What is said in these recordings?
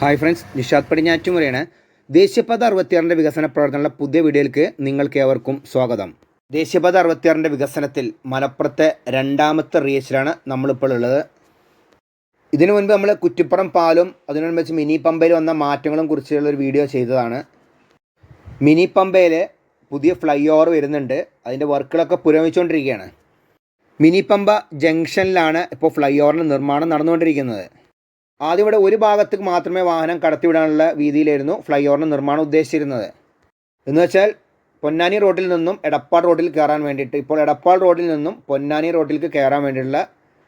Hi friends Nishad പടിഞ്ഞാറ്റുമുറയാണ്. ദേശീയപാത അറുപത്തിയാറിന്റെ വികസന പ്രവർത്തനങ്ങളുടെ പുതിയ വീഡിയോയിലേക്ക് നിങ്ങൾക്ക് ഏവർക്കും സ്വാഗതം. ദേശീയപാത അറുപത്തിയാറിന്റെ വികസനത്തിൽ മലപ്പുറത്തെ രണ്ടാമത്തെ റീച്ചിലാണ് നമ്മളിപ്പോൾ ഉള്ളത്. ഇതിനു മുൻപ് നമ്മൾ കുറ്റിപ്പുറം പാലും അതിനനുബന്ധിച്ച് മിനി പമ്പയിൽ വന്ന മാറ്റങ്ങളും കുറിച്ചുള്ള ഒരു വീഡിയോ ചെയ്തതാണ്. മിനി പമ്പയിൽ പുതിയ ഫ്ലൈ ഓവർ വരുന്നുണ്ട്. അതിന്റെ വർക്കുകളൊക്കെ പുരോഗമിച്ചുകൊണ്ടിരിക്കുകയാണ്. മിനി പമ്പ ജംഗ്ഷനിലാണ് ഇപ്പോൾ ഫ്ലൈ ഓവറിന്റെ നിർമ്മാണം നടന്നുകൊണ്ടിരിക്കുന്നത്. ആദ്യം ഇവിടെ ഒരു ഭാഗത്തേക്ക് മാത്രമേ വാഹനം കടത്തിവിടാനുള്ള വീതിയിലായിരുന്നു ഫ്ലൈ ഓവറിന് നിർമ്മാണം ഉദ്ദേശിച്ചിരുന്നത്. എന്ന് വെച്ചാൽ പൊന്നാനി റോഡിൽ നിന്നും എടപ്പാൾ റോഡിൽ കയറാൻ വേണ്ടിയിട്ട് ഇപ്പോൾ എടപ്പാൾ റോഡിൽ നിന്നും പൊന്നാനി റോഡിലേക്ക് കയറാൻ വേണ്ടിയിട്ടുള്ള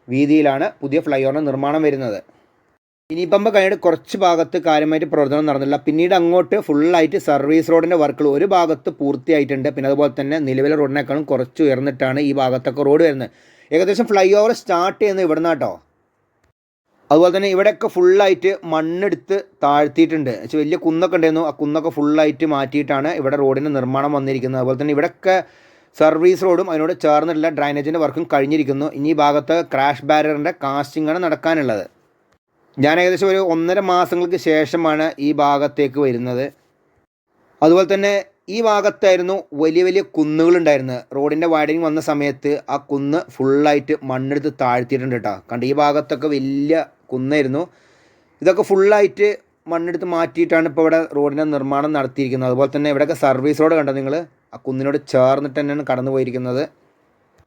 വീതിയിലാണ് പുതിയ ഫ്ലൈ ഓവറിന് നിർമ്മാണം വരുന്നത്. ഇനിയിപ്പം കഴിഞ്ഞിട്ട് കുറച്ച് ഭാഗത്ത് കാര്യമായിട്ട് പ്രവർത്തനം നടന്നില്ല പിന്നീട് അങ്ങോട്ട് ഫുള്ളായിട്ട് സർവീസ് റോഡിന്റെ വർക്കുകൾ ഒരു ഭാഗത്ത് പൂർത്തിയായിട്ടുണ്ട്. പിന്നെ അതുപോലെ തന്നെ നിലവിലെ റോഡിനേക്കാളും കുറച്ച് ഉയർന്നിട്ടാണ് ഈ ഭാഗത്തൊക്കെ റോഡ് വരുന്നത്. ഏകദേശം ഫ്ലൈ ഓവർ സ്റ്റാർട്ട് ചെയ്യുന്നത് ഇവിടുന്ന് കേട്ടോ അതുപോലെ തന്നെ ഇവിടെയൊക്കെ ഫുള്ളായിട്ട് മണ്ണെടുത്ത് താഴ്ത്തിയിട്ടുണ്ട്. വലിയ കുന്നൊക്കെ ഉണ്ടായിരുന്നു. ആ കുന്നൊക്കെ ഫുള്ളായിട്ട് മാറ്റിയിട്ടാണ് ഇവിടെ റോഡിന്റെ നിർമ്മാണം വന്നിരിക്കുന്നത്. അതുപോലെ തന്നെ ഇവിടെയൊക്കെ സർവീസ് റോഡും അതിനോട് ചേർന്നിട്ടുള്ള ഡ്രൈനേജിന്റെ വർക്കും കഴിഞ്ഞിരിക്കുന്നു. ഇനി ഭാഗത്ത് ക്രാഷ് ബാരറിന്റെ കാസ്റ്റിംഗാണ് നടക്കാനുള്ളത്. ഞാൻ ഏകദേശം ഒരു ഒന്നര മാസങ്ങൾക്ക് ശേഷമാണ് ഈ ഭാഗത്തേക്ക് വരുന്നത്. അതുപോലെ തന്നെ ഈ ഭാഗത്തായിരുന്നു വലിയ വലിയ കുന്നുകളുണ്ടായിരുന്നത് റോഡിന്റെ വൈഡിങ് വന്ന സമയത്ത് ആ കുന്ന് ഫുള്ളായിട്ട് മണ്ണെടുത്ത് താഴ്ത്തിയിട്ടുണ്ട് കേട്ടോ. കണ്ട്? ഈ ഭാഗത്തൊക്കെ വലിയ കുന്നായിരുന്നു ഇതൊക്കെ ഫുള്ളായിട്ട് മണ്ണെടുത്ത് മാറ്റിയിട്ടാണ് ഇപ്പോൾ ഇവിടെ റോഡിന്റെ നിർമ്മാണം നടത്തിയിരിക്കുന്നത്. അതുപോലെ തന്നെ ഇവിടെയൊക്കെ സർവീസ് റോഡ് കണ്ടോ നിങ്ങൾ ആ കുന്നിനോട് ചേർന്നിട്ട് തന്നെയാണ് കടന്നു പോയിരിക്കുന്നത്.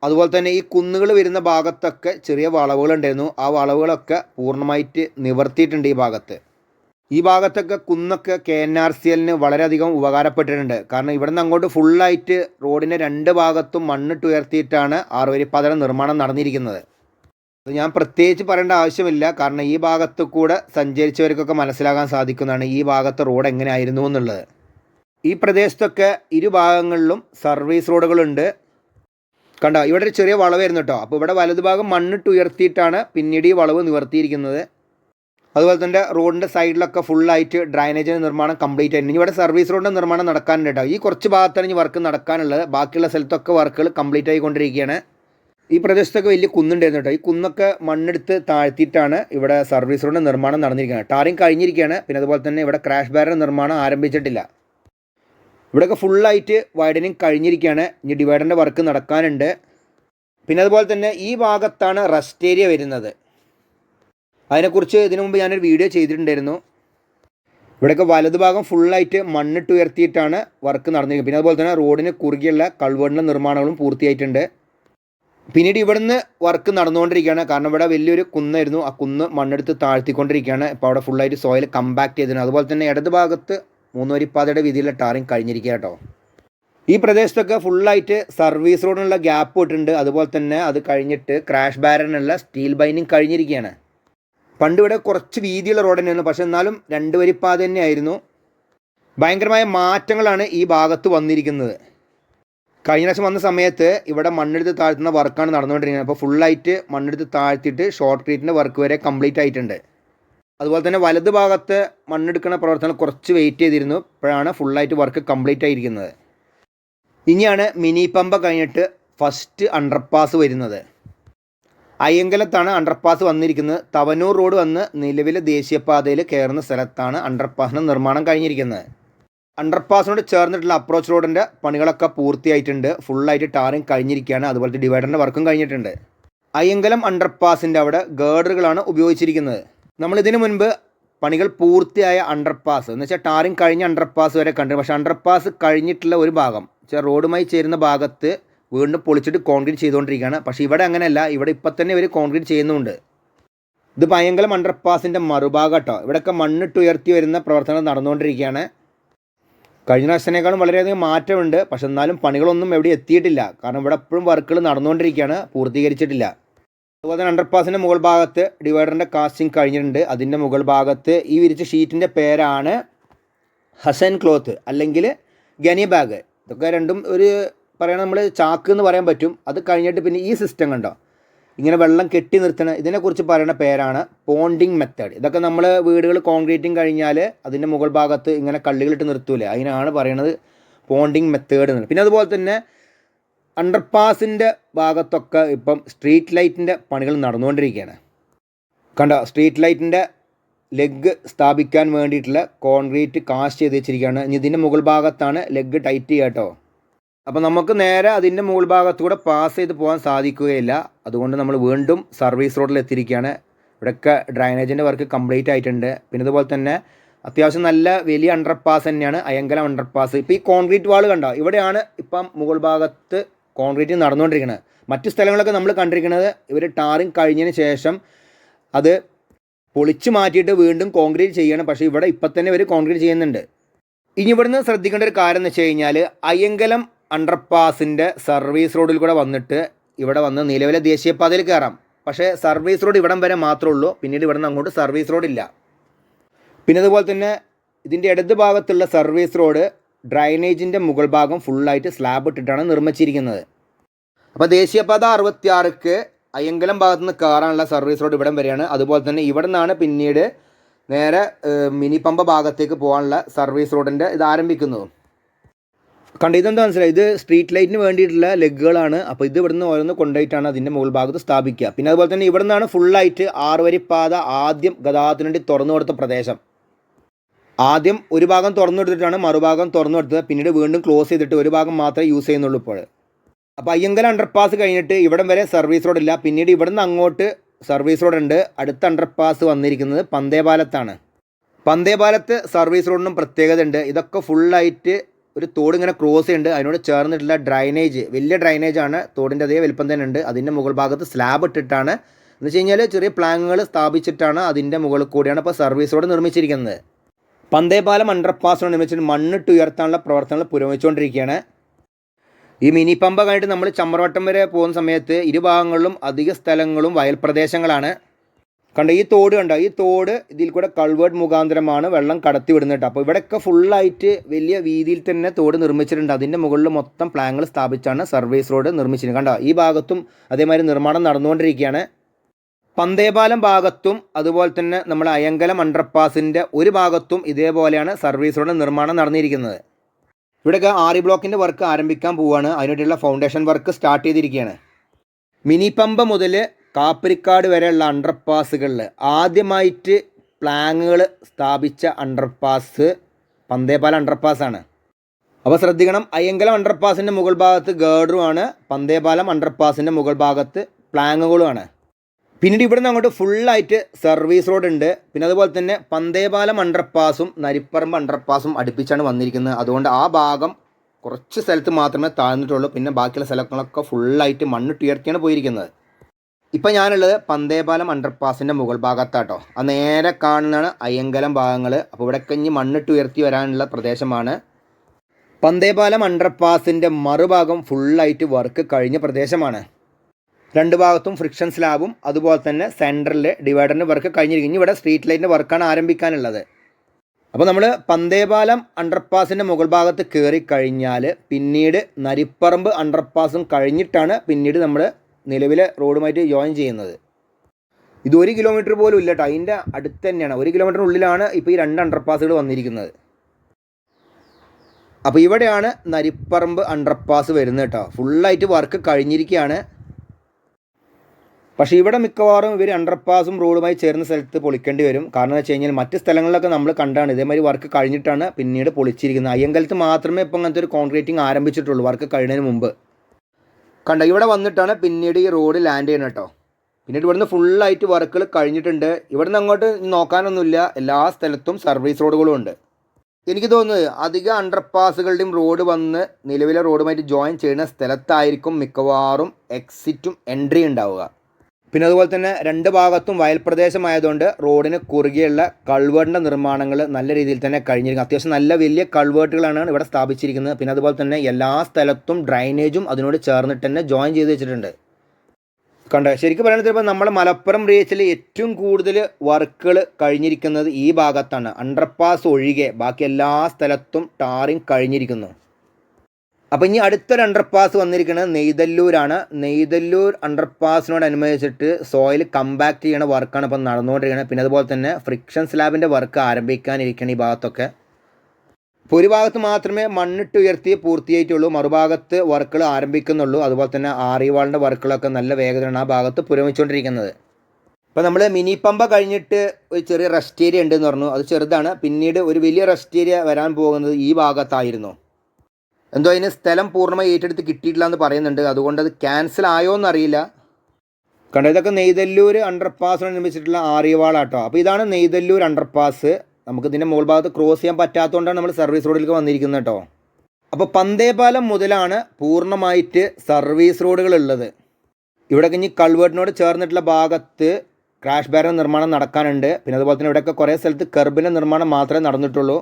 അതുപോലെ തന്നെ ഈ കുന്നുകൾ വരുന്ന ഭാഗത്തൊക്കെ ചെറിയ വളവുകളുണ്ടായിരുന്നു. ആ വളവുകളൊക്കെ പൂർണമായിട്ട് നിവർത്തിയിട്ടുണ്ട് ഈ ഭാഗത്ത്. ഈ ഭാഗത്തൊക്കെ കുന്നൊക്കെ കെ എൻ ആർ സി എല്ലിന് വളരെയധികം ഉപകാരപ്പെട്ടിട്ടുണ്ട്. കാരണം ഇവിടുന്ന് അങ്ങോട്ട് ഫുള്ളായിട്ട് റോഡിന്റെ രണ്ട് ഭാഗത്തും മണ്ണിട്ട് ഉയർത്തിയിട്ടാണ് ആറുവരിപ്പാതയുടെ നിർമ്മാണം നടന്നിരിക്കുന്നത്. അത് ഞാൻ പ്രത്യേകിച്ച് പറയേണ്ട ആവശ്യമില്ല. കാരണം ഈ ഭാഗത്ത് കൂടെ സഞ്ചരിച്ചവർക്കൊക്കെ മനസ്സിലാക്കാൻ സാധിക്കുന്നതാണ് ഈ ഭാഗത്തെ റോഡ് എങ്ങനെയായിരുന്നു എന്നുള്ളത്. ഈ പ്രദേശത്തൊക്കെ ഇരുഭാഗങ്ങളിലും സർവീസ് റോഡുകളുണ്ട്. കണ്ടോ? ഇവിടെ ഒരു ചെറിയ വളവായിരുന്നു കേട്ടോ. അപ്പോൾ ഇവിടെ വലതുഭാഗം മണ്ണിട്ട് ഉയർത്തിയിട്ടാണ് പിന്നീട് ഈ വളവ് നിവർത്തിയിരിക്കുന്നത്. അതുപോലെ തന്നെ റോഡിന്റെ സൈഡിലൊക്കെ ഫുള്ളായിട്ട് ഡ്രൈനേജിന്റെ നിർമ്മാണം കംപ്ലീറ്റ് ആയിട്ടുണ്ട്. ഇവിടെ സർവീസ് റോഡിന്റെ നിർമ്മാണം നടക്കാനുണ്ട് കേട്ടോ. ഈ കുറച്ച് ഭാഗത്താണ് ഇനി വർക്ക് നടക്കാനുള്ളത്. ബാക്കിയുള്ള സ്ഥലത്തൊക്കെ വർക്കുകൾ കംപ്ലീറ്റ് ആയിക്കൊണ്ടിരിക്കുകയാണ്. ഈ പ്രദേശത്തൊക്കെ വലിയ കുന്നുണ്ടായിരുന്നു കേട്ടോ. ഈ കുന്നൊക്കെ മണ്ണെടുത്ത് താഴ്ത്തിയിട്ടാണ് ഇവിടെ സർവീസ് റോഡിന്റെ നിർമ്മാണം നടന്നിരിക്കുന്നത്. ടാറിങ് കഴിഞ്ഞിരിക്കുകയാണ്. പിന്നെ അതുപോലെ തന്നെ ഇവിടെ ക്രാഷ് ബാരർ നിർമ്മാണം ആരംഭിച്ചിട്ടില്ല. ഇവിടെയൊക്കെ ഫുള്ളായിട്ട് വൈഡനിങ് കഴിഞ്ഞിരിക്കുകയാണ്. ഇനി ഡിവൈഡറിന്റെ വർക്ക് നടക്കാനുണ്ട്. പിന്നെ അതുപോലെ തന്നെ ഈ ഭാഗത്താണ് റെസ്റ്റ് ഏരിയ വരുന്നത്. അതിനെക്കുറിച്ച് ഇതിനു മുമ്പ് ഞാനൊരു വീഡിയോ ചെയ്തിട്ടുണ്ടായിരുന്നു. ഇവിടെയൊക്കെ വലതുഭാഗം ഫുള്ളായിട്ട് മണ്ണിട്ട് ഉയർത്തിയിട്ടാണ് വർക്ക് നടന്നിരിക്കുന്നത്. പിന്നെ അതുപോലെ തന്നെ റോഡിന് കുറുകിയുള്ള കൾവേഡിന്റെ നിർമ്മാണങ്ങളും പൂർത്തിയായിട്ടുണ്ട്. പിന്നീട് ഇവിടുന്ന് വർക്ക് നടന്നുകൊണ്ടിരിക്കുകയാണ്. കാരണം ഇവിടെ വലിയൊരു കുന്നായിരുന്നു. ആ കുന്ന് മണ്ണെടുത്ത് താഴ്ത്തിക്കൊണ്ടിരിക്കുകയാണ്. ഇപ്പോൾ അവിടെ ഫുള്ളായിട്ട് സോയിൽ കമ്പാക്ട് ചെയ്തിരുന്നു അതുപോലെ തന്നെ ഇടത് ഭാഗത്ത് മൂന്നുവരിപ്പാതയുടെ വീതിയിലുള്ള ടാറിങ് കഴിഞ്ഞിരിക്കുക കേട്ടോ. ഈ പ്രദേശത്തൊക്കെ ഫുള്ളായിട്ട് സർവീസ് റോഡിനുള്ള ഗ്യാപ്പ് ഇട്ടിട്ടുണ്ട്. അതുപോലെ തന്നെ അത് കഴിഞ്ഞിട്ട് ക്രാഷ് ബാരനുള്ള സ്റ്റീൽ ബൈനിങ് കഴിഞ്ഞിരിക്കുകയാണ്. പണ്ട് ഇവിടെ കുറച്ച് വീതിയുള്ള റോഡ് തന്നെയായിരുന്നു. പക്ഷെ എന്നാലും രണ്ട് വരിപ്പാത തന്നെയായിരുന്നു. ഭയങ്കരമായ മാറ്റങ്ങളാണ് ഈ ഭാഗത്ത് വന്നിരിക്കുന്നത്. കഴിഞ്ഞ പ്രാവശ്യം വന്ന സമയത്ത് ഇവിടെ മണ്ണെടുത്ത് താഴ്ത്തുന്ന വർക്കാണ് നടന്നുകൊണ്ടിരിക്കുന്നത്. അപ്പോൾ ഫുള്ളായിട്ട് മണ്ണെടുത്ത് താഴ്ത്തിയിട്ട് ഷോർട്ട് ക്രീറ്റിന്റെ വർക്ക് വരെ കംപ്ലീറ്റ് ആയിട്ടുണ്ട്. അതുപോലെ തന്നെ വലത് ഭാഗത്ത് മണ്ണെടുക്കുന്ന പ്രവർത്തനം കുറച്ച് വെയിറ്റ് ചെയ്തിരുന്നു. ഇപ്പോഴാണ് ഫുള്ളായിട്ട് വർക്ക് കംപ്ലീറ്റ് ആയിരിക്കുന്നത്. ഇനിയാണ് മിനി പമ്പ കഴിഞ്ഞിട്ട് ഫസ്റ്റ് അണ്ടർപാസ് വരുന്നത്. അയ്യങ്കലത്താണ് അണ്ടർപാസ് വന്നിരിക്കുന്നത്. തവനൂർ റോഡ് വന്ന് നിലവിലെ ദേശീയപാതയിൽ കയറുന്ന സ്ഥലത്താണ് അണ്ടർപാസിന് നിർമ്മാണം കഴിഞ്ഞിരിക്കുന്നത്. അണ്ടർപാസിനോട് ചേർന്നിട്ടുള്ള അപ്രോച്ച് റോഡിന്റെ പണികളൊക്കെ പൂർത്തിയായിട്ടുണ്ട്. ഫുള്ളായിട്ട് ടാറിങ് കഴിഞ്ഞിരിക്കുകയാണ്. അതുപോലത്തെ ഡിവൈഡറിന്റെ വർക്കും കഴിഞ്ഞിട്ടുണ്ട്. അയ്യങ്കലം അണ്ടർപാസിന്റെ അവിടെ ഗേഡറുകളാണ് ഉപയോഗിച്ചിരിക്കുന്നത്. നമ്മൾ ഇതിനു മുൻപ് പണികൾ പൂർത്തിയായ അണ്ടർപാസ് എന്ന് വെച്ചാൽ ടാറിങ് കഴിഞ്ഞ അണ്ടർപാസ് വരെ കണ്ടു പക്ഷേ അണ്ടർപാസ് കഴിഞ്ഞിട്ടുള്ള ഒരു ഭാഗം വെച്ചാൽ റോഡുമായി ചേരുന്ന ഭാഗത്ത് വീണ്ടും പൊളിച്ചിട്ട് കോൺക്രീറ്റ് ചെയ്തുകൊണ്ടിരിക്കുകയാണ്. പക്ഷേ ഇവിടെ അങ്ങനെയല്ല. ഇവിടെ ഇപ്പം തന്നെ ഇവർ കോൺക്രീറ്റ് ചെയ്യുന്നുണ്ട്. ഇത് പയങ്കലം അണ്ടർപാസിന്റെ മറുഭാഗം കേട്ടോ. ഇവിടെയൊക്കെ മണ്ണിട്ട് ഉയർത്തി വരുന്ന പ്രവർത്തനം നടന്നുകൊണ്ടിരിക്കുകയാണ്. കഴിഞ്ഞ പ്രാവശ്യത്തിനേക്കാളും വളരെയധികം മാറ്റമുണ്ട്. പക്ഷെ എന്നാലും പണികളൊന്നും എവിടെ എത്തിയിട്ടില്ല. കാരണം ഇവിടെ എപ്പോഴും വർക്കുകൾ നടന്നുകൊണ്ടിരിക്കുകയാണ്. പൂർത്തീകരിച്ചിട്ടില്ല. അതുപോലെ തന്നെ അണ്ടർപാസിന്റെ മുകൾ ഭാഗത്ത് ഡിവൈഡറിന്റെ കാസ്റ്റിംഗ് കഴിഞ്ഞിട്ടുണ്ട്. അതിന്റെ മുകൾ ഭാഗത്ത് ഈ വിരിച്ച ഷീറ്റിന്റെ പേരാണ് ഹസൻ ക്ലോത്ത് അല്ലെങ്കിൽ ഗനി ബാഗ്. ഇതൊക്കെ രണ്ടും ഒരു പറയണ നമ്മൾ ചാക്ക് എന്ന് പറയാൻ പറ്റും. അത് കഴിഞ്ഞിട്ട് പിന്നെ ഈ സിസ്റ്റം കണ്ടോ? ഇങ്ങനെ വെള്ളം കെട്ടി നിർത്തണ ഇതിനെക്കുറിച്ച് പറയുന്ന പേരാണ് പോണ്ടിങ് മെത്തേഡ്. ഇതൊക്കെ നമ്മൾ വീടുകൾ കോൺക്രീറ്റിങ് കഴിഞ്ഞാൽ അതിന്റെ മുകൾ ഭാഗത്ത് ഇങ്ങനെ കള്ളികളിട്ട് നിർത്തൂലേ. അതിനാണ് പറയുന്നത് പോണ്ടിങ് മെത്തേഡ് എന്ന്. പിന്നെ അതുപോലെ തന്നെ അണ്ടർപാസിന്റെ ഭാഗത്തൊക്കെ ഇപ്പം സ്ട്രീറ്റ് ലൈറ്റിന്റെ പണികൾ നടന്നുകൊണ്ടിരിക്കുകയാണ്. കണ്ടോ? സ്ട്രീറ്റ് ലൈറ്റിന്റെ ലെഗ് സ്ഥാപിക്കാൻ വേണ്ടിയിട്ടുള്ള കോൺക്രീറ്റ് കാസ്റ്റ് ചെയ്ത് വെച്ചിരിക്കുകയാണ്. ഇനി ഇതിന്റെ മുകൾ ഭാഗത്താണ് ലെഗ് ടൈറ്റ് ചെയ്യുക കേട്ടോ. അപ്പോൾ നമുക്ക് നേരെ അതിന്റെ മുകൾ ഭാഗത്തൂടെ പാസ് ചെയ്ത് പോകാൻ സാധിക്കുകയില്ല. അതുകൊണ്ട് നമ്മൾ വീണ്ടും സർവീസ് റോഡിൽ എത്തിയിരിക്കുകയാണ്. ഇവിടെയൊക്കെ ഡ്രൈനേജിന്റെ വർക്ക് കംപ്ലീറ്റ് ആയിട്ടുണ്ട്. പിന്നെ അതുപോലെ തന്നെ അത്യാവശ്യം നല്ല വലിയ അണ്ടർപാസ് തന്നെയാണ്. അയങ്കലം അണ്ടർപാസ് ഇപ്പോൾ ഈ കോൺക്രീറ്റ് വാൾ കണ്ടോ? ഇവിടെയാണ് ഇപ്പം മുകൾ ഭാഗത്ത് കോൺക്രീറ്റ് നടന്നുകൊണ്ടിരിക്കുന്നത് മറ്റു സ്ഥലങ്ങളൊക്കെ നമ്മൾ കണ്ടിരിക്കുന്നത് ഇവർ ടാറിങ് കഴിഞ്ഞതിന് ശേഷം അത് പൊളിച്ചു മാറ്റിയിട്ട് വീണ്ടും കോൺക്രീറ്റ് ചെയ്യണം. പക്ഷേ ഇവിടെ ഇപ്പം തന്നെ ഇവർ കോൺക്രീറ്റ് ചെയ്യുന്നുണ്ട്. ഇനി ഇവിടുന്ന് ശ്രദ്ധിക്കേണ്ട ഒരു കാര്യം എന്ന് വെച്ച് കഴിഞ്ഞാൽ അയ്യങ്കലം അണ്ടർപാസിന്റെ സർവീസ് റോഡിൽ കൂടെ വന്നിട്ട് ഇവിടെ വന്ന് നിലവിലെ ദേശീയപാതയിൽ കയറാം. പക്ഷേ സർവീസ് റോഡ് ഇവിടം വരെ മാത്രമേ ഉള്ളൂ. പിന്നീട് ഇവിടെ നിന്ന് അങ്ങോട്ട് സർവീസ് റോഡ് ഇല്ല. പിന്നെ അതുപോലെ തന്നെ ഇതിന്റെ ഇടത് ഭാഗത്തുള്ള സർവീസ് റോഡ് ഡ്രൈനേജിന്റെ മുകൾ ഭാഗം ഫുള്ളായിട്ട് സ്ലാബ് ഇട്ടിട്ടാണ് നിർമ്മിച്ചിരിക്കുന്നത്. അപ്പോൾ ദേശീയപാത അറുപത്തിയാറുക്ക് അയ്യങ്കലം ഭാഗത്ത് നിന്ന് കയറാനുള്ള സർവീസ് റോഡ് ഇവിടം വരെയാണ്. അതുപോലെ തന്നെ ഇവിടെ നിന്നാണ് പിന്നീട് നേരെ മിനി പമ്പ ഭാഗത്തേക്ക് പോകാനുള്ള സർവീസ് റോഡിന്റെ ഇത് ആരംഭിക്കുന്നതും. കണ്ട ഇതെന്താ മനസ്സിലായി? ഇത് സ്ട്രീറ്റ് ലൈറ്റിന് വേണ്ടിയിട്ടുള്ള ലെഗുകളാണ് അപ്പോൾ ഇത് ഇവിടുന്ന് ഓരോന്ന് കൊണ്ടുപോയിട്ടാണ് അതിന്റെ മുകൾ ഭാഗത്ത് സ്ഥാപിക്കുക. പിന്നെ അതുപോലെ തന്നെ ഇവിടെ നിന്നാണ് ഫുള്ളായിട്ട് ആറുവരിപ്പാത ആദ്യം ഗതാഗതത്തിന് വേണ്ടി തുറന്നു കൊടുത്ത പ്രദേശം. ആദ്യം ഒരു ഭാഗം തുറന്നു കൊടുത്തിട്ടാണ് മറുഭാഗം തുറന്നു കൊടുത്തത്. പിന്നീട് വീണ്ടും ക്ലോസ് ചെയ്തിട്ട് ഒരു ഭാഗം മാത്രമേ യൂസ് ചെയ്യുന്നുള്ളൂ ഇപ്പോൾ. അപ്പോൾ അയ്യങ്കൽ അണ്ടർപാസ് കഴിഞ്ഞിട്ട് ഇവിടം വരെ സർവീസ് റോഡില്ല പിന്നീട് ഇവിടുന്ന് അങ്ങോട്ട് സർവീസ് റോഡ് ഉണ്ട്. അടുത്ത അണ്ടർപാസ് വന്നിരിക്കുന്നത് പന്തേപാലത്താണ്. പന്തേപാലത്ത് സർവീസ് റോഡിനും പ്രത്യേകത ഉണ്ട് ഇതൊക്കെ ഫുള്ളായിട്ട് ഒരു തോട് ഇങ്ങനെ ക്രോസ് ചെയ്യുന്നുണ്ട്. അതിനോട് ചേർന്നിട്ടുള്ള ഡ്രൈനേജ് വലിയ ഡ്രൈനേജ് ആണ് തോടിന്റെ അതേ വലിപ്പം തന്നെ ഉണ്ട്. അതിന്റെ മുകൾ ഭാഗത്ത് സ്ലാബ് ഇട്ടിട്ടാണ്. എന്ന് വെച്ച് കഴിഞ്ഞാൽ ചെറിയ പ്ലാങ്ങുകൾ സ്ഥാപിച്ചിട്ടാണ് അതിന്റെ മുകളിൽ കൂടിയാണ് ഇപ്പോൾ സർവീസോടെ നിർമ്മിച്ചിരിക്കുന്നത്. പന്തേപാലം അണ്ടർപാസ് നിർമ്മിച്ചിട്ട് മണ്ണിട്ട് ഉയർത്താനുള്ള പ്രവർത്തനങ്ങൾ പുരോഗമിച്ചുകൊണ്ടിരിക്കുകയാണ്. ഈ മിനി പമ്പ കഴിഞ്ഞിട്ട് നമ്മൾ ചമ്രവട്ടം വരെ പോകുന്ന സമയത്ത് ഇരുഭാഗങ്ങളിലും അധിക സ്ഥലങ്ങളും വയൽ പ്രദേശങ്ങളാണ് കണ്ട ഈ തോട് കണ്ട ഈ തോട് ഇതിൽ കൂടെ കൾവേർഡ് മുഖാന്തരമാണ് വെള്ളം കടത്തി വിടുന്നത് കേട്ടോ. അപ്പോൾ ഇവിടെയൊക്കെ ഫുള്ളായിട്ട് വലിയ വീതിയിൽ തന്നെ തോട് നിർമ്മിച്ചിട്ടുണ്ട്. അതിന്റെ മുകളിൽ മൊത്തം പ്ലാങ്ങൾ സ്ഥാപിച്ചാണ് സർവീസ് റോഡ് നിർമ്മിച്ചിരുന്നത് കണ്ടോ ഈ ഭാഗത്തും അതേമാതിരി നിർമ്മാണം നടന്നുകൊണ്ടിരിക്കുകയാണ്. പന്തേപാലം ഭാഗത്തും അതുപോലെ തന്നെ നമ്മുടെ അയങ്കലം അണ്ടർപാസിന്റെ ഒരു ഭാഗത്തും ഇതേപോലെയാണ് സർവീസ് റോഡ് നിർമ്മാണം നടന്നിരിക്കുന്നത്. ഇവിടെയൊക്കെ ആറി ബ്ലോക്കിന്റെ വർക്ക് ആരംഭിക്കാൻ പോവുകയാണ് അതിനുവേണ്ടിയുള്ള ഫൗണ്ടേഷൻ വർക്ക് സ്റ്റാർട്ട് ചെയ്തിരിക്കുകയാണ്. മിനി പമ്പ് മുതൽ കാപ്പരിക്കാട് വരെയുള്ള അണ്ടർപാസുകളിൽ ആദ്യമായിട്ട് പ്ലാങ്ങുകൾ സ്ഥാപിച്ച അണ്ടർപാസ് പന്തേപാല അണ്ടർപാസാണ് അപ്പോൾ ശ്രദ്ധിക്കണം അയ്യങ്കലം അണ്ടർപാസിന്റെ മുകൾ ഭാഗത്ത് ഗേഡറുമാണ് പന്തേപാലം അണ്ടർപാസിന്റെ മുകൾ ഭാഗത്ത് പ്ലാങ്ങുകളുമാണ് പിന്നീട് ഇവിടുന്ന് അങ്ങോട്ട് ഫുള്ളായിട്ട് സർവീസ് റോഡ് ഉണ്ട്. പിന്നെ അതുപോലെ തന്നെ പന്തേപാലം അണ്ടർപാസും നരിപ്പറമ്പ് അണ്ടർപാസും അടുപ്പിച്ചാണ് വന്നിരിക്കുന്നത്. അതുകൊണ്ട് ആ ഭാഗം കുറച്ച് സ്ഥലത്ത് മാത്രമേ താഴ്ന്നിട്ടുള്ളൂ. പിന്നെ ബാക്കിയുള്ള സ്ഥലങ്ങളൊക്കെ ഫുള്ളായിട്ട് മണ്ണിട്ടുയർത്തിയാണ് പോയിരിക്കുന്നത്. ഇപ്പം ഞാനുള്ളത് പന്തേപാലം അണ്ടർപാസിന്റെ മുകൾ ഭാഗത്താട്ടോ. ആ നേരെ കാണുന്നതാണ് അയ്യങ്കലം ഭാഗങ്ങൾ അപ്പോൾ ഇവിടെ കഞ്ഞി മണ്ണിട്ട് ഉയർത്തി വരാനുള്ള പ്രദേശമാണ്. പന്തേപാലം അണ്ടർപാസിന്റെ മറുഭാഗം ഫുള്ളായിട്ട് വർക്ക് കഴിഞ്ഞ പ്രദേശമാണ്. രണ്ട് ഭാഗത്തും ഫ്രിക്ഷൻ സ്ലാബും അതുപോലെ തന്നെ സെന്ററിൽ ഡിവൈഡറിന്റെ വർക്ക് കഴിഞ്ഞിരിക്കും ഇവിടെ സ്ട്രീറ്റ് ലൈറ്റിന്റെ വർക്കാണ് ആരംഭിക്കാനുള്ളത്. അപ്പോൾ നമ്മൾ പന്തേപാലം അണ്ടർപാസിന്റെ മുകൾ ഭാഗത്ത് കയറി കഴിഞ്ഞാൽ പിന്നീട് നരിപ്പറമ്പ് അണ്ടർപാസും കഴിഞ്ഞിട്ടാണ് പിന്നീട് നമ്മൾ നിലവിലെ റോഡുമായിട്ട് ജോയിൻ ചെയ്യുന്നത്. ഇത് ഒരു കിലോമീറ്റർ പോലും ഇല്ല കേട്ടോ അതിന്റെ അടുത്ത് തന്നെയാണ്. ഒരു കിലോമീറ്ററിനുള്ളിലാണ് ഇപ്പോൾ ഈ രണ്ട് അണ്ടർപാസുകൾ വന്നിരിക്കുന്നത്. അപ്പോൾ ഇവിടെയാണ് നരിപ്പറമ്പ് അണ്ടർപാസ് വരുന്നത് കേട്ടോ ഫുള്ളായിട്ട് വർക്ക് കഴിഞ്ഞിരിക്കുകയാണ്. പക്ഷേ ഇവിടെ മിക്കവാറും ഇവർ അണ്ടർപാസും റോഡുമായി ചേർന്ന സ്ഥലത്ത് പൊളിക്കേണ്ടി വരും. കാരണം എന്ന് വെച്ച് കഴിഞ്ഞാൽ മറ്റ് സ്ഥലങ്ങളിലൊക്കെ നമ്മൾ കണ്ടാണ്. ഇതേമാതിരി വർക്ക് കഴിഞ്ഞിട്ടാണ് പിന്നീട് പൊളിച്ചിരിക്കുന്നത്. അയ്യങ്കലത്ത് മാത്രമേ ഇപ്പോൾ അങ്ങനത്തെ ഒരു കോൺക്രീറ്റിംഗ് ആരംഭിച്ചിട്ടുള്ളൂ. വർക്ക് കഴിയുന്നതിന് മുമ്പ്. കണ്ട ഇവിടെ വന്നിട്ടാണ് പിന്നീട് ഈ റോഡ് ലാൻഡ് ചെയ്യുന്നത് കേട്ടോ. പിന്നീട് ഇവിടുന്ന് ഫുള്ളായിട്ട് വർക്കുകൾ കഴിഞ്ഞിട്ടുണ്ട്. ഇവിടുന്ന് അങ്ങോട്ട് നോക്കാനൊന്നുമില്ല. എല്ലാ സ്ഥലത്തും സർവീസ് റോഡുകളും ഉണ്ട്. എനിക്ക് തോന്നുന്നത് അധിക അണ്ടർപാസുകളുടെയും റോഡ് വന്ന് നിലവിലെ റോഡുമായിട്ട് ജോയിൻ ചെയ്യുന്ന സ്ഥലത്തായിരിക്കും മിക്കവാറും എക്സിറ്റും എൻട്രി ഉണ്ടാവുക. പിന്നെ അതുപോലെ തന്നെ രണ്ട് ഭാഗത്തും വയൽ പ്രദേശമായതുകൊണ്ട് റോഡിന് കുറുകെയുള്ള കൾവേർട്ടിന്റെ നിർമ്മാണങ്ങൾ നല്ല രീതിയിൽ തന്നെ കഴിഞ്ഞിരിക്കും അത്യാവശ്യം നല്ല വലിയ കൾവേർട്ടുകളാണ് ഇവിടെ സ്ഥാപിച്ചിരിക്കുന്നത്. പിന്നെ അതുപോലെ തന്നെ എല്ലാ സ്ഥലത്തും ഡ്രൈനേജും അതിനോട് ചേർന്നിട്ട് തന്നെ ജോയിൻ ചെയ്ത് വെച്ചിട്ടുണ്ട്. കണ്ടോ? ശരിക്കും പറയുന്നത് ഇപ്പോൾ നമ്മൾ മലപ്പുറം റീച്ചിൽ ഏറ്റവും കൂടുതൽ വർക്കുകൾ കഴിഞ്ഞിരിക്കുന്നത് ഈ ഭാഗത്താണ്. അണ്ടർപാസ് ഒഴികെ ബാക്കി എല്ലാ സ്ഥലത്തും ടാറിങ് കഴിഞ്ഞിരിക്കുന്നു. അപ്പോൾ ഇനി അടുത്തൊരു അണ്ടർപാസ് വന്നിരിക്കുന്നത് നെയ്തല്ലൂരാണ്. നെയ്തല്ലൂർ അണ്ടർപാസിനോടനുബന്ധിച്ചിട്ട് സോയിൽ കമ്പാക്ട് ചെയ്യണ വർക്കാണ് ഇപ്പം നടന്നുകൊണ്ടിരിക്കുന്നത്. പിന്നെ അതുപോലെ തന്നെ ഫ്രിക്ഷൻ സ്ലാബിന്റെ വർക്ക് ആരംഭിക്കാനിരിക്കണം ഈ ഭാഗത്തൊക്കെ. ഇപ്പോൾ ഒരു ഭാഗത്ത് മാത്രമേ മണ്ണിട്ട് ഉയർത്തി പൂർത്തിയായിട്ടുള്ളൂ. മറുഭാഗത്ത് വർക്കുകൾ ആരംഭിക്കുന്നുള്ളൂ. അതുപോലെ തന്നെ ആറിവാളിന്റെ വർക്കുകളൊക്കെ നല്ല വേഗതയാണ് ആ ഭാഗത്ത് പുരോഗമിച്ചുകൊണ്ടിരിക്കുന്നത് ഇപ്പോൾ നമ്മൾ മിനി പമ്പ കഴിഞ്ഞിട്ട് ഒരു ചെറിയ റെസ്റ്റ് ഏരിയ ഉണ്ടെന്ന് പറഞ്ഞു. അത് ചെറുതാണ്. പിന്നീട് ഒരു വലിയ റെസ്റ്റ് ഏരിയ വരാൻ പോകുന്നത് ഈ ഭാഗത്തായിരുന്നു. എന്തോ അതിന് സ്ഥലം പൂർണമായി ഏറ്റെടുത്ത് കിട്ടിയിട്ടില്ല എന്ന് പറയുന്നുണ്ട്. അതുകൊണ്ട് അത് ക്യാൻസൽ ആയോ എന്നറിയില്ല. കണ്ടോ ഇതൊക്കെ നെയ്തല്ലൂർ അണ്ടർപാസ് നിർമ്മിച്ചിട്ടുള്ള ആറിയവാളാട്ടോ അപ്പോൾ ഇതാണ് നെയ്തല്ലൂർ അണ്ടർപാസ് നമുക്ക് ഇതിന്റെ മുകൾ ഭാഗത്ത് ക്രോസ് ചെയ്യാൻ പറ്റാത്തതുകൊണ്ടാണ് നമ്മൾ സർവീസ് റോഡിലേക്ക് വന്നിരിക്കുന്നത് കേട്ടോ അപ്പോൾ പന്തേപാലം മുതലാണ് പൂർണമായിട്ട് സർവീസ് റോഡുകൾ ഉള്ളത്. ഇവിടെ ഇനി കൾവേർട്ടിനോട് ചേർന്നിട്ടുള്ള ഭാഗത്ത് ക്രാഷ് ബാരൻ നിർമ്മാണം നടക്കാനുണ്ട്. പിന്നെ അതുപോലെ തന്നെ ഇവിടെയൊക്കെ കുറേ സ്ഥലത്ത് കെർബിന്റെ നിർമ്മാണം മാത്രമേ നടന്നിട്ടുള്ളൂ.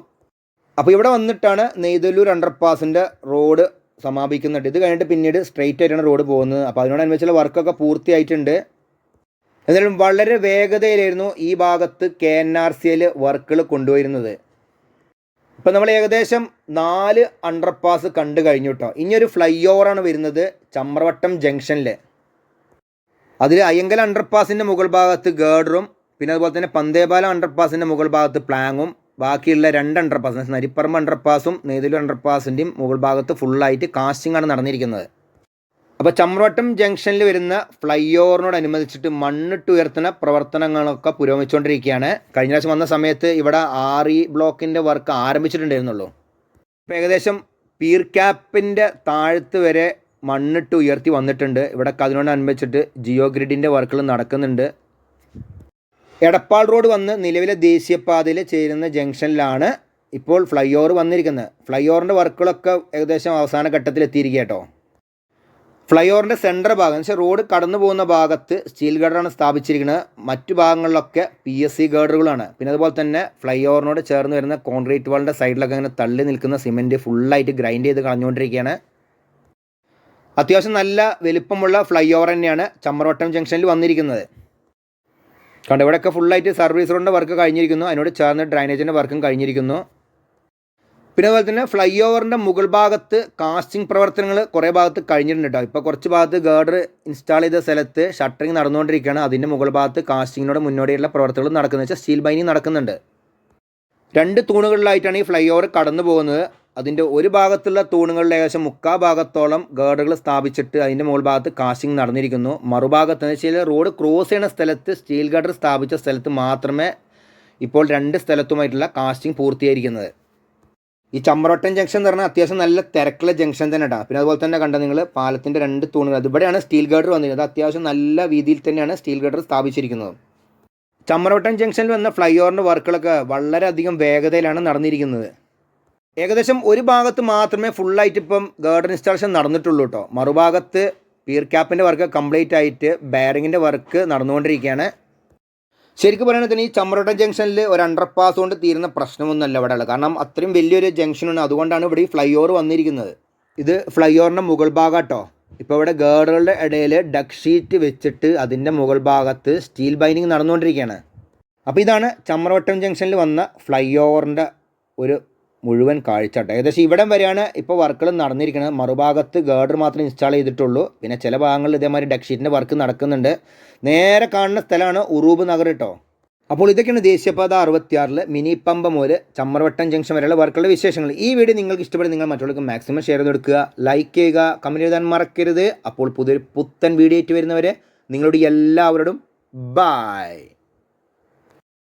അപ്പോൾ ഇവിടെ വന്നിട്ടാണ് നെയ്തല്ലൂർ അണ്ടർപാസിന്റെ റോഡ് സമാപിക്കുന്നുണ്ട് ഇത് കഴിഞ്ഞിട്ട് പിന്നീട് സ്ട്രെയിറ്റ് ആയിട്ടാണ് റോഡ് പോകുന്നത്. അപ്പോൾ അതിനോട് അതിനോടനുബന്ധിച്ചുള്ള വർക്കൊക്കെ പൂർത്തിയായിട്ടുണ്ട്. എന്നാലും വളരെ വേഗതയിലായിരുന്നു ഈ ഭാഗത്ത് കെ എൻ ആർ സിയിൽ വർക്കുകൾ കൊണ്ടുവരുന്നത്. ഇപ്പം നമ്മൾ ഏകദേശം നാല് അണ്ടർപാസ് കണ്ടു കഴിഞ്ഞു കേട്ടോ ഇനിയൊരു ഫ്ലൈ ഓവറാണ് വരുന്നത് ചമ്രവട്ടം ജംഗ്ഷനിൽ അതിൽ അയ്യങ്കൽ അണ്ടർപാസിന്റെ മുകൾ ഭാഗത്ത് ഗേഡറും പിന്നെ അതുപോലെ തന്നെ പന്തേപാലം അണ്ടർപാസിന്റെ മുകൾ ഭാഗത്ത് പ്ലാങ്ങും ബാക്കിയുള്ള രണ്ട് അണ്ടർപാസ് നരിപ്പറമ്പ് അണ്ടർപാസും നെയ്തലൂർ അണ്ടർപാസിന്റെയും മുകൾ ഭാഗത്ത് ഫുള്ളായിട്ട് കാസ്റ്റിംഗ് ആണ് നടന്നിരിക്കുന്നത്. അപ്പോൾ ചമ്രവട്ടം ജംഗ്ഷനിൽ വരുന്ന ഫ്ലൈ ഓവറിനോടനുബന്ധിച്ചിട്ട് മണ്ണിട്ട് ഉയർത്തുന്ന പ്രവർത്തനങ്ങളൊക്കെ പുരോഗമിച്ചുകൊണ്ടിരിക്കുകയാണ്. കഴിഞ്ഞ പ്രാവശ്യം വന്ന സമയത്ത് ഇവിടെ ഇ ബ്ലോക്കിന്റെ വർക്ക് ആരംഭിച്ചിട്ടുണ്ടായിരുന്നുള്ളൂ. ഇപ്പോൾ ഏകദേശം പീർ ക്യാപ്പിന്റെ താഴത്ത് വരെ മണ്ണിട്ട് ഉയർത്തി വന്നിട്ടുണ്ട്. ഇവിടെ അതിനോടനുബന്ധിച്ചിട്ട് ജിയോ ഗ്രിഡിന്റെ വർക്കുകൾ നടക്കുന്നുണ്ട്. എടപ്പാൾ റോഡ് വന്ന് നിലവിലെ ദേശീയപാതയിൽ ചേരുന്ന ജംഗ്ഷനിലാണ് ഇപ്പോൾ ഫ്ലൈ ഓവർ വന്നിരിക്കുന്നത്. ഫ്ലൈ ഓവറിന്റെ വർക്കുകളൊക്കെ ഏകദേശം അവസാന ഘട്ടത്തിൽ എത്തിയിരിക്കുക ഫ്ലൈ ഓവറിന്റെ സെന്റർ ഭാഗം എന്ന് വെച്ചാൽ റോഡ് കടന്നു പോകുന്ന ഭാഗത്ത് സ്റ്റീൽ ഗർഡറാണ് സ്ഥാപിച്ചിരിക്കുന്നത്. മറ്റു ഭാഗങ്ങളിലൊക്കെ പി എസ് സി ഗർഡറുകളാണ്. പിന്നെ അതുപോലെ തന്നെ ഫ്ലൈ ഓവറിനോട് ചേർന്ന് വരുന്ന കോൺക്രീറ്റ് വാളിന്റെ സൈഡിലൊക്കെ ഇങ്ങനെ തള്ളി നിൽക്കുന്ന സിമെന്റ് ഫുള്ളായിട്ട് ഗ്രൈൻഡ് ചെയ്ത് കളഞ്ഞുകൊണ്ടിരിക്കുകയാണ്. അത്യാവശ്യം നല്ല വലിപ്പമുള്ള ഫ്ലൈ ഓവർ തന്നെയാണ് ചമ്മറവട്ടം ജംഗ്ഷനിൽ വന്നിരിക്കുന്നത്. കണ്ട് ഇവിടെയൊക്കെ ഫുള്ളായിട്ട് സർവീസ് റോഡിന്റെ വർക്ക് കഴിഞ്ഞിരിക്കുന്നു. അതിനോട് ചേർന്ന് ഡ്രൈനേജിന്റെ വർക്കും കഴിഞ്ഞിരിക്കുന്നു. പിന്നെ അതുപോലെ തന്നെ ഫ്ലൈ ഓവറിന്റെ മുകൾ ഭാഗത്ത് കാസ്റ്റിംഗ് പ്രവർത്തനങ്ങൾ കുറേ ഭാഗത്ത് കഴിഞ്ഞിട്ടുണ്ട് കേട്ടോ ഇപ്പോൾ കുറച്ച് ഭാഗത്ത് ഗേഡർ ഇൻസ്റ്റാൾ ചെയ്ത സ്ഥലത്ത് ഷട്ടറിങ് നടന്നുകൊണ്ടിരിക്കുകയാണ്. അതിന്റെ മുകൾ ഭാഗത്ത് കാസ്റ്റിങ്ങിനോട് മുന്നോടിയുള്ള പ്രവർത്തനങ്ങൾ നടക്കുന്നത് വെച്ചാൽ സ്റ്റീൽ ബൈനിങ് നടക്കുന്നുണ്ട്. രണ്ട് തൂണുകളിലായിട്ടാണ് ഈ ഫ്ലൈ ഓവർ കടന്നു പോകുന്നത് അതിന്റെ ഒരു ഭാഗത്തുള്ള തൂണുകളിൽ ഏകദേശം മുക്കാ ഭാഗത്തോളം ഗേർഡുകൾ സ്ഥാപിച്ചിട്ട് അതിന്റെ മുകൾ ഭാഗത്ത് കാശിങ് നടന്നിരിക്കുന്നു. മറുഭാഗത്ത് എന്ന് വെച്ചാൽ റോഡ് ക്രോസ് ചെയ്യുന്ന സ്ഥലത്ത് സ്റ്റീൽ ഗർഡർ സ്ഥാപിച്ച സ്ഥലത്ത് മാത്രമേ ഇപ്പോൾ രണ്ട് സ്ഥലത്തുമായിട്ടുള്ള കാസ്റ്റിംഗ് പൂർത്തീകരിക്കുന്നത് ഈ ചമ്രവട്ടം ജംഗ്ഷൻ എന്ന് പറഞ്ഞാൽ അത്യാവശ്യം നല്ല തിരക്കുള്ള ജംഗ്ഷൻ തന്നെ ഇടാം പിന്നെ അതുപോലെ തന്നെ കണ്ട നിങ്ങൾ പാലത്തിന്റെ രണ്ട് തൂണുകൾ. അതിവിടെയാണ് സ്റ്റീൽ ഗർഡർ വന്നിരുന്നത്. അത്യാവശ്യം നല്ല രീതിയിൽ തന്നെയാണ് സ്റ്റീൽ ഗർഡർ സ്ഥാപിച്ചിരിക്കുന്നത്. ചമ്മറോട്ടൻ ജംഗ്ഷനിൽ വന്ന ഫ്ലൈ ഓവറിന്റെ വർക്കുകളൊക്കെ വളരെയധികം വേഗതയിലാണ് നടന്നിരിക്കുന്നത്. ഏകദേശം ഒരു ഭാഗത്ത് മാത്രമേ ഫുള്ളായിട്ട് ഇപ്പം ഗാർഡൻ ഇൻസ്റ്റാളേഷൻ നടന്നിട്ടുള്ളൂ കേട്ടോ മറുഭാഗത്ത് പീർ ക്യാപ്പിന്റെ വർക്ക് കംപ്ലീറ്റ് ആയിട്ട് ബാരിങ്ങിന്റെ വർക്ക് നടന്നുകൊണ്ടിരിക്കുകയാണ്. ശരിക്കും പറയുകയാണെങ്കിൽ ഈ ചമ്രോട്ടം ജംഗ്ഷനിൽ ഒരു അണ്ടർപാസ് കൊണ്ട് തീരുന്ന പ്രശ്നമൊന്നുമല്ല ഇവിടെ ഉള്ളത് കാരണം അത്രയും വലിയൊരു ജംഗ്ഷനാണ് അതുകൊണ്ടാണ് ഇവിടെ ഈ ഫ്ലൈ ഓവർ വന്നിരിക്കുന്നത്. ഇത് ഫ്ലൈ ഓവറിന്റെ മുകൾ ഭാഗം കേട്ടോ ഇപ്പോൾ ഇവിടെ ഗേർഡുകളുടെ ഇടയിൽ ഡക്ക് ഷീറ്റ് വെച്ചിട്ട് അതിന്റെ മുകൾ ഭാഗത്ത് സ്റ്റീൽ ബൈനിങ് നടന്നുകൊണ്ടിരിക്കുകയാണ്. അപ്പോൾ ഇതാണ് ചമ്രവട്ടം ജംഗ്ഷനിൽ വന്ന ഫ്ലൈ ഓവറിന്റെ ഒരു മുഴുവൻ കാഴ്ച ഏകദേശം ഇവിടം വരെയാണ് ഇപ്പോൾ വർക്കുകൾ നടന്നിരിക്കുന്നത്. മറുഭാഗത്ത് ഗേർഡർ മാത്രം ഇൻസ്റ്റാൾ ചെയ്തിട്ടുള്ളൂ. പിന്നെ ചില ഭാഗങ്ങളിൽ ഇതേമാതിരി ഡക്ക് ഷീറ്റിന്റെ വർക്ക് നടക്കുന്നുണ്ട്. നേരെ കാണുന്ന സ്ഥലമാണ് ഉറൂബ് നഗർ കേട്ടോ. അപ്പോൾ ഇതൊക്കെയാണ് ദേശീയപാത അറുപത്തിയാറിൽ മിനി പമ്പ മുതൽ ചമ്മർവട്ടം ജംഗ്ഷൻ വരെയുള്ള വർക്കുകളുടെ വിശേഷങ്ങൾ. ഈ വീഡിയോ നിങ്ങൾക്ക് ഇഷ്ടപ്പെടും നിങ്ങൾ മറ്റുള്ളവർക്ക് മാക്സിമം ഷെയർ ചെയ്ത് കൊടുക്കുക. ലൈക്ക് ചെയ്യുക. കമന്റ് എഴുതാൻ മറക്കരുത്. അപ്പോൾ പുതിയൊരു പുത്തൻ വീഡിയോ ആയിട്ട് വരുന്നവരെ നിങ്ങളുടെ എല്ലാവരോടും ബായ്